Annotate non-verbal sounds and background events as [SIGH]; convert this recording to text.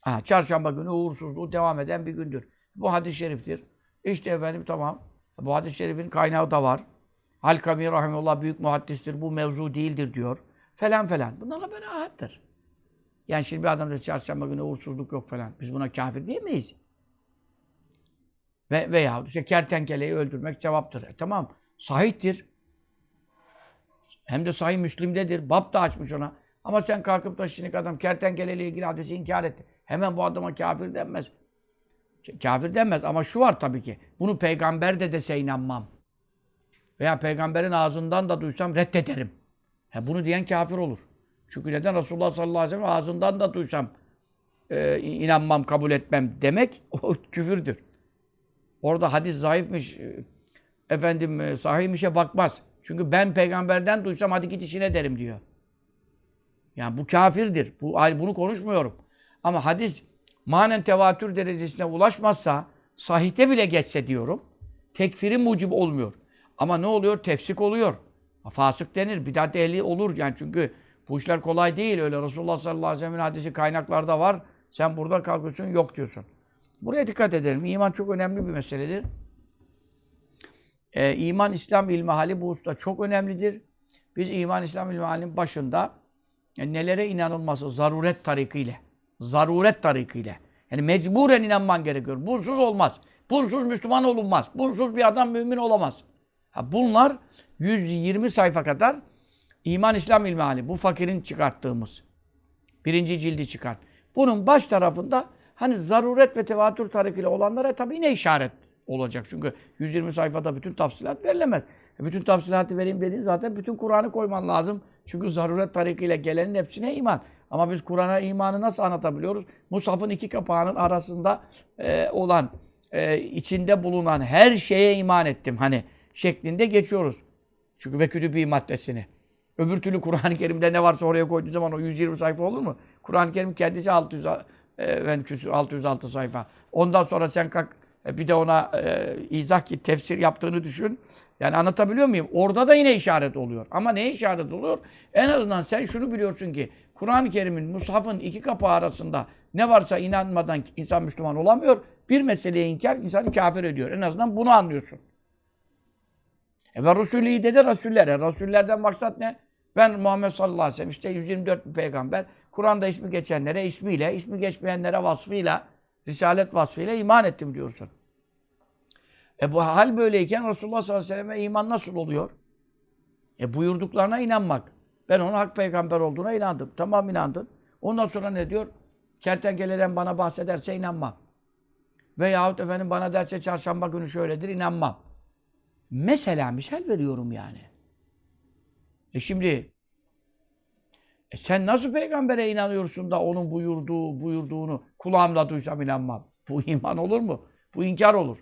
Ha, çarşamba günü uğursuzluğu devam eden bir gündür. Bu hadis-i şeriftir. İşte efendim tamam. Bu hadis-i şerifin kaynağı da var. Halkami Rahimullah büyük muhaddistir. Bu mevzu değildir diyor. Falan falan. Bunlarla böyle ahattır. Yani şimdi bir adam da çarşamba günü uğursuzluk yok falan. Biz buna kafir diyemeyiz. Ve, veya işte kertenkeleyi öldürmek cevaptır. E, tamam. Sahihtir. Hem de sahih Müslim'dedir. Bab da açmış ona. Ama sen kalkıp da şimdi adam kertenkeleyle ilgili hadisi inkar etti. Hemen bu adama kafir denmez. Kafir denmez ama şu var tabii ki. Bunu peygamber de dese inanmam. Veya peygamberin ağzından da duysam reddederim. Ha, bunu diyen kafir olur. Çünkü neden? Resulullah sallallahu aleyhi ve sellem ağzından da duysam e, inanmam, kabul etmem demek [LAUGHS] o küfürdür. Orada hadis zayıfmış, e, efendim e, sahihmişe bakmaz. Çünkü ben peygamberden duysam hadi git işine derim diyor. Yani bu kafirdir. Bu, bunu konuşmuyorum. Ama hadis manen tevatür derecesine ulaşmazsa, sahihte bile geçse diyorum, tekfiri mucib olmuyor. Ama ne oluyor? Tefsik oluyor. Fasık denir, bidat ehli olur. Yani çünkü bu işler kolay değil. Öyle Resulullah sallallahu aleyhi ve sellem'in hadisi kaynaklarda var. Sen burada kalkıyorsun, yok diyorsun. Buraya dikkat edelim. İman çok önemli bir meseledir. Ee, iman, İslam ilmihali bu usta çok önemlidir. Biz iman, İslam ilmihalinin başında yani nelere inanılması zaruret tarikiyle. Zaruret tarikiyle. Yani mecburen inanman gerekiyor. Bunsuz olmaz. Bunsuz Müslüman olunmaz. Bunsuz bir adam mümin olamaz. Ha bunlar 120 sayfa kadar İman İslam İlmihali. Bu fakirin çıkarttığımız. Birinci cildi çıkart. Bunun baş tarafında hani zaruret ve tevatür tarikiyle olanlara tabii ne işaret olacak? Çünkü 120 sayfada bütün tafsilat verilemez. E bütün tafsilatı vereyim dediğin zaten bütün Kur'an'ı koyman lazım. Çünkü zaruret tarikiyle gelenin hepsine iman. Ama biz Kur'an'a imanı nasıl anlatabiliyoruz? Mushaf'ın iki kapağının arasında e, olan, e, içinde bulunan her şeye iman ettim. Hani şeklinde geçiyoruz. Çünkü ve kütübü maddesini. Öbür türlü Kur'an-ı Kerim'de ne varsa oraya koyduğu zaman o 120 sayfa olur mu? Kur'an-ı Kerim kendisi 600 e, ben küsur 606 sayfa. Ondan sonra sen kalk e, bir de ona e, izah ki tefsir yaptığını düşün. Yani anlatabiliyor muyum? Orada da yine işaret oluyor. Ama ne işaret oluyor? En azından sen şunu biliyorsun ki Kur'an-ı Kerim'in, Mushaf'ın iki kapağı arasında ne varsa inanmadan insan Müslüman olamıyor. Bir meseleye inkar insanı kafir ediyor. En azından bunu anlıyorsun. E ve Resulü de de Resuller. E, Resullerden maksat ne? Ben Muhammed sallallahu aleyhi ve sellem işte 124 bir peygamber. Kur'an'da ismi geçenlere ismiyle, ismi geçmeyenlere vasfıyla, risalet vasfıyla iman ettim diyorsun. E bu hal böyleyken Resulullah sallallahu aleyhi ve selleme iman nasıl oluyor? E buyurduklarına inanmak. Ben onun hak peygamber olduğuna inandım. Tamam inandın. Ondan sonra ne diyor? Kertenkeleden bana bahsederse inanmam. Veyahut efendim bana derse çarşamba günü şöyledir inanmam. Mesela misal veriyorum yani. E şimdi e sen nasıl peygambere inanıyorsun da onun buyurduğu, buyurduğunu kulağımla duysam inanmam. Bu iman olur mu? Bu inkar olur.